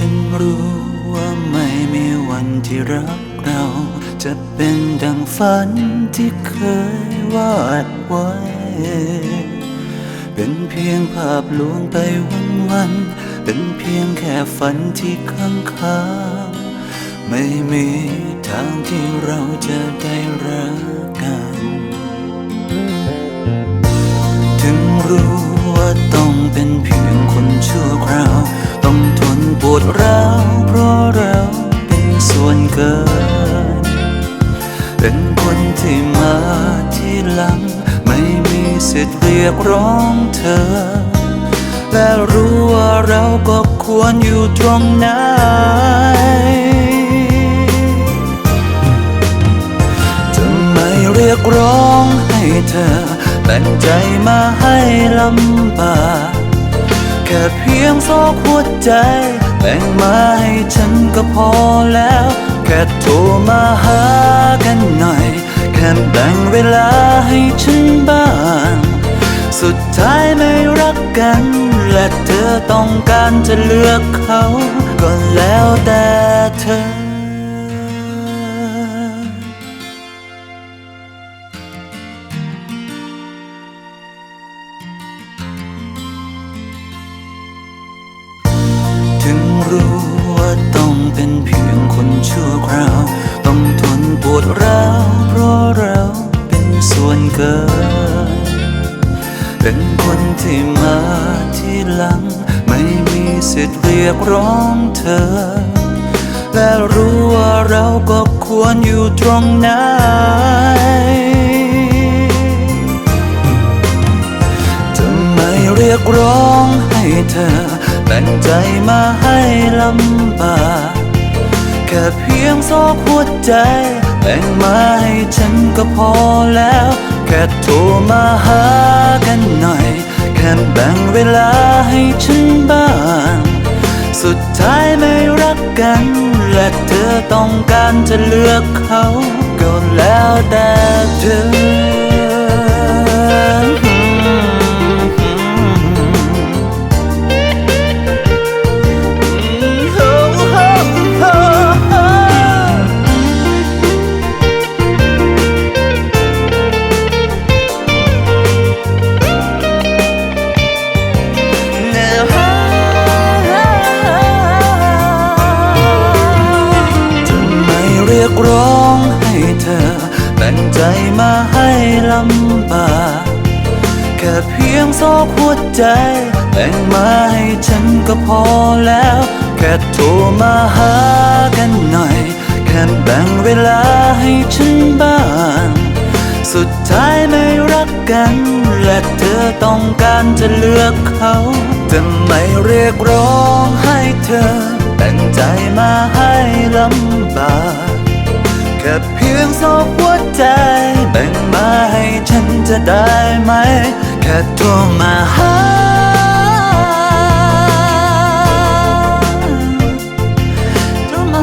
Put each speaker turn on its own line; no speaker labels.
ฉันรู้ว่าไม่มีวันที่รักเรา จะเป็นดังฝันที่เคยวาดไว้ เป็นเพียงภาพลวงไปวันวัน เป็นเพียงแค่ฝันที่ค้างคาไม่มีทางที่เราจะได้รักกัน ถึงรู้ เป็นคนที่มาที่หลัง ไม่มีสิทธิ์เรียกร้องเธอ และรู้ว่าเราก็ควรอยู่ตรงไหนจะไมเรียกร้องให้เธอแต่งใจมาให้ลำบากแค่เพียงซอกหัวใจ แบ่งมาให้ฉันก็พอแล้ว แค่โทรมาหากันหน่อย แค่แบ่งเวลาให้ฉันบ้าง สุดท้ายไม่รักกัน และเธอต้องการจะเลือกเขา ก็แล้วแต่เธอถึงรู้ เป็นคนที่มาที่หลัง ไม่มีสิทธิ์เรียกร้องเธอ และรู้ว่าเราก็ควรอยู่ตรงไหนจะไม่เรียกร้องให้เธอแต่งใจมาให้ลำบากแค่เพียงซอกหัวใจแบ่งมาให้ฉันก็พอแล้ว แค่โทรมาหากันหน่อย แค่แบ่งเวลาให้ฉันบ้าง สุดท้ายไม่รักกัน และเธอต้องการจะเลือกเขา ก็แล้วแต่เธอ เพียงซอกหัวใจแบ่งมาให้ฉันก็พอแล้ว แค่โทรมาหากันหน่อย แค่แบ่งเวลาให้ฉันบ้าง สุดท้ายไม่รักกัน และเธอต้องการจะเลือกเขาจะไม่เรียกร้องให้เธอ แต่งใจมาให้ลำบากแค่เพียงซอกหัวใจ แบ่งมาให้ฉันจะได้ไหม แค่โทรมาหาโทรม